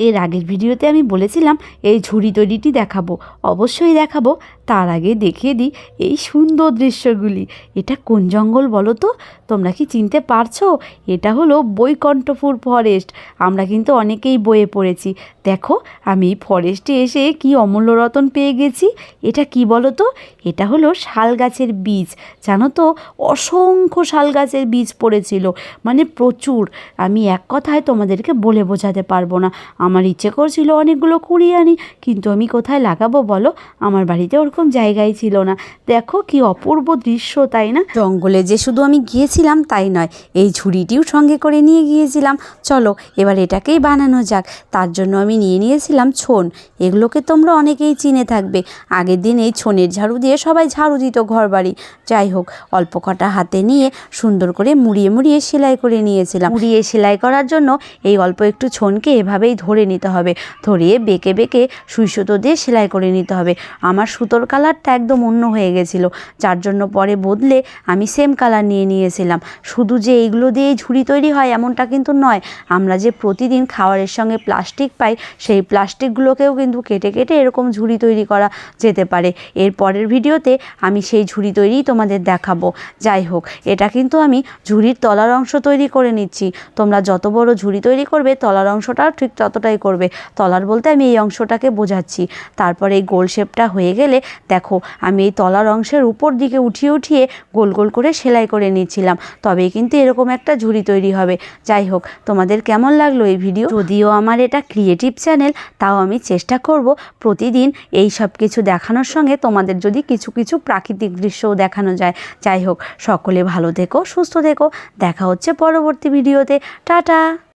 এর আগের ভিডিওতে আমি বলেছিলাম এই ঝুড়ি তৈরিটি দেখাবো। অবশ্যই দেখাবো। তার আগে দেখিয়ে দিই এই সুন্দর দৃশ্যগুলি। এটা কোন জঙ্গল বলো তো? তোমরা কি চিনতে পারছ? এটা হলো বৈকণ্ঠপুর ফরেস্ট আমরা কিন্তু অনেকেই বইয়ে পড়েছি। দেখো, আমি এই ফরেস্টে এসে কি অমূল্য রতন পেয়ে গেছি। এটা কি বলো তো? এটা হলো শাল গাছের বীজ। জানো তো, অসংখ্য শাল গাছের বীজ পড়েছিল। মানে প্রচুর। আমি এক কথায় তোমাদেরকে বলে বোঝাতে পারব না। আমার ইচ্ছে করছিল অনেকগুলো কুড়িয়ে আনি কিন্তু আমি কোথায় লাগাবো বলো? আমার বাড়িতে ওরকম জায়গাই ছিল না। দেখো কি অপূর্ব দৃশ্য, তাই না? জঙ্গলে যে শুধু আমি গিয়েছিলাম তাই নয়, এই ঝুড়িটিও সঙ্গে করে নিয়ে গিয়েছিলাম। চলো, এবার এটাকেই বানানো যাক। তার জন্য আমি নিয়ে নিয়েছিলাম ছোন। এগুলোকে তোমরা অনেকেই চিনে থাকবে। আগের দিন এই ছোনের ঝাড়ু দিয়ে সবাই ঝাড়ু দিত ঘর বাড়ি যাই হোক, অল্প কটা হাতে নিয়ে সুন্দর করে মুড়িয়ে মুড়িয়ে সেলাই করে নিয়েছিলাম। মুড়িয়ে সেলাই করার জন্য এই অল্প একটু ছোনকে এভাবেই ধরে নিতে হবে। ধরিয়ে বেঁকে বেঁকে সুই সুতো দিয়ে সেলাই করে নিতে হবে। আমার সুতোর কালারটা একদম অন্য হয়ে গেছিল। যার জন্য পরে বদলে আমি সেম কালার নিয়ে নিয়েছিলাম। শুধু যে এইগুলো দিয়েই ঝুড়ি তৈরি হয় এমনটা কিন্তু নয়। আমরা যে প্রতিদিন খাবারের সঙ্গে প্লাস্টিক পাই, সেই প্লাস্টিকগুলোকেও কিন্তু কেটে কেটে এরকম ঝুড়ি তৈরি করা যেতে পারে। এর পরের ভিডিওতে আমি সেই ঝুড়ি তৈরিই তোমাদের দেখাবো। যাই হোক, এটা কিন্তু আমি ঝুড়ির তলার অংশ তৈরি করে নিচ্ছি। তোমরা যত বড় ঝুড়ি তৈরি করবে, তলার অংশটাও ঠিক ততটাই করবে। তলার বলতে আমি এই অংশটাকে বোঝাচ্ছি। তারপরে এই গোল শেপটা হয়ে গেলে দেখো, আমি এই তলার অংশের উপর দিকে উঠিয়ে উঠিয়ে গোল গোল করে সেলাই করে নিচ্ছিলাম। তবেই কিন্তু এরকম একটা ঝুড়ি তৈরি হবে। যাই হোক, তোমাদের কেমন লাগল এই ভিডিও? যদিও আমার এটা ক্রিয়েটিভ চ্যানেল তাও আমি চেষ্টা করব প্রতিদিন এই সব কিছু দেখানোর সঙ্গে তোমাদের যদি কিছু কিছু প্রাকৃতিক দৃশ্যও দেখানো যায়। যাই হোক, সকলে ভালো থেকো, সুস্থ থেকো। দেখা হচ্ছে পরবর্তী ভিডিওতে। টাটা!